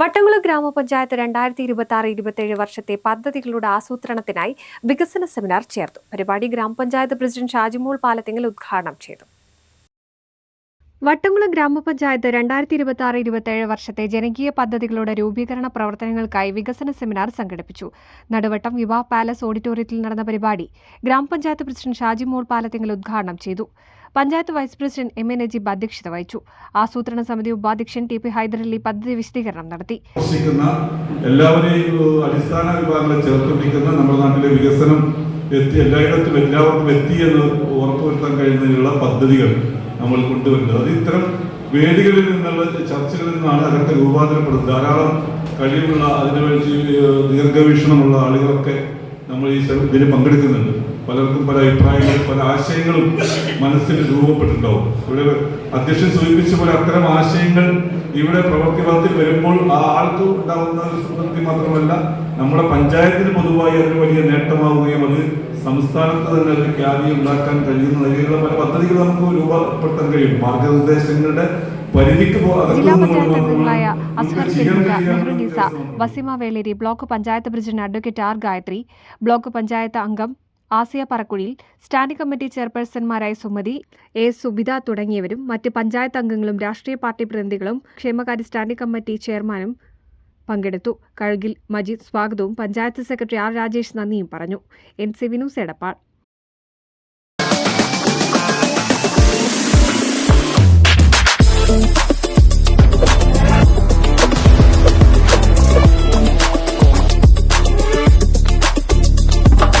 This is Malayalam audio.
വട്ടംകുളം ഗ്രാമപഞ്ചായത്ത് രണ്ടായിരത്തി ഇരുപത്തി ആറ് ഇരുപത്തിയേഴ് വർഷത്തെ പദ്ധതികളുടെ ആസൂത്രണത്തിനായി വികസന സെമിനാർ ചേർത്തു. പരിപാടി ഗ്രാമപഞ്ചായത്ത് പ്രസിഡന്റ് ഷാജിമോൾ പാലത്തിങ്ങൽ ഉദ്ഘാടനം ചെയ്തു. വട്ടംകുളം ഗ്രാമപഞ്ചായത്ത് രണ്ടായിരത്തി ഇരുപത്തി ആറ് ഇരുപത്തിയേഴ് വർഷത്തെ ജനകീയ പദ്ധതികളുടെ രൂപീകരണ പ്രവർത്തനങ്ങൾക്കായി വികസന സെമിനാർ സംഘടിപ്പിച്ചു. നടുവട്ടം വിവാഹ പാലസ് ഓഡിറ്റോറിയത്തിൽ നടന്ന പരിപാടി ഗ്രാമപഞ്ചായത്ത് പ്രസിഡന്റ് ഷാജിമോൾ പാലത്തിങ്ങൽ ഉദ്ഘാടനം ചെയ്തു. Panchayat vice president M A Najeeb അധ്യക്ഷത വഹിച്ചു. ആസൂത്രണ സമിതി ഉപാധ്യക്ഷൻ ടി പി ഹൈദരലി പദ്ധതി വിശദീകരണം നടത്തി. എല്ലാവരെയും അടിസ്ഥാന വിഭാഗങ്ങളെ ചേർത്തുപിടിക്കുന്ന നമ്മുടെ നാട്ടിലെ വികസനം എത്തി എല്ലായിടത്തും എല്ലാവർക്കും എത്തി എന്ന് ഉറപ്പുവരുത്താൻ കഴിയുന്നതിനുള്ള പദ്ധതികൾ നമ്മൾ കൊണ്ടുവരുന്നത്. അത് ഇത്തരം വേദികളിൽ നിന്നുള്ള ചർച്ചകളിൽ നിന്നാണ് അതൊക്കെ രൂപാന്തരപ്പെടുന്നത്. ധാരാളം കഴിവുള്ള അതിനുവേണ്ടി ദീർഘവീക്ഷണമുള്ള ആളുകളൊക്കെ നമ്മൾ ഈ ഇതിൽ പങ്കെടുക്കുന്നുണ്ട്. പലർക്കും പല അഭിപ്രായങ്ങളും പല ആശയങ്ങളും മനസ്സിൽ രൂപപ്പെട്ടിട്ടുണ്ടാവും ഇവിടെ അധ്യക്ഷൻ സൂചിപ്പിച്ച പോലെ അത്തരം ആശയങ്ങൾ ഇവിടെ പ്രവർത്തിപഥത്തിൽ വരുമ്പോൾ ആ ആൾക്ക് ഉണ്ടാകുന്ന സംതൃപ്തി മാത്രമല്ല നമ്മുടെ പഞ്ചായത്തിന് പൊതുവായി അതിന് വലിയ നേട്ടമാവുകയും അത് സംസ്ഥാനത്ത് തന്നെ ഒരു ഖ്യാതി ഉണ്ടാക്കാൻ കഴിയുന്ന നിലയിലുള്ള പല പദ്ധതികൾ നമുക്ക് രൂപപ്പെടുത്താൻ കഴിയും മാർഗനിർദ്ദേശങ്ങളുടെ പരിധിക്ക് പോ- അകത്ത് ജില്ലാ പഞ്ചായത്ത് മാത്രമാണ് അംഗങ്ങളായ നമുക്ക് അസ്ഹർ ചെയ്യാൻ പെരുമുക കഴിയുക നെഹ്റു എന്ന നിസ വ്യത്യാസമാണ്. Wasima Veleri block panchayat president advocate R Gayathri block panchayat അംഗം ആസിയ പറക്കുഴിയിൽ സ്റ്റാൻഡിംഗ് കമ്മിറ്റി ചെയർപേഴ്സൺമാരായ സുമതി എ. സുബിത തുടങ്ങിയവരും മറ്റ് പഞ്ചായത്ത് അംഗങ്ങളും രാഷ്ട്രീയ പാർട്ടി പ്രതിനിധികളും ക്ഷേമകാര്യ സ്റ്റാൻഡിംഗ് കമ്മിറ്റി ചെയർമാനും പങ്കെടുത്തു. കഴുകിൽ മജീദ് സ്വാഗതവും പഞ്ചായത്ത് സെക്രട്ടറി ആർ രാജേഷ് നന്ദിയും പറഞ്ഞു. N C Vinoos Edappal.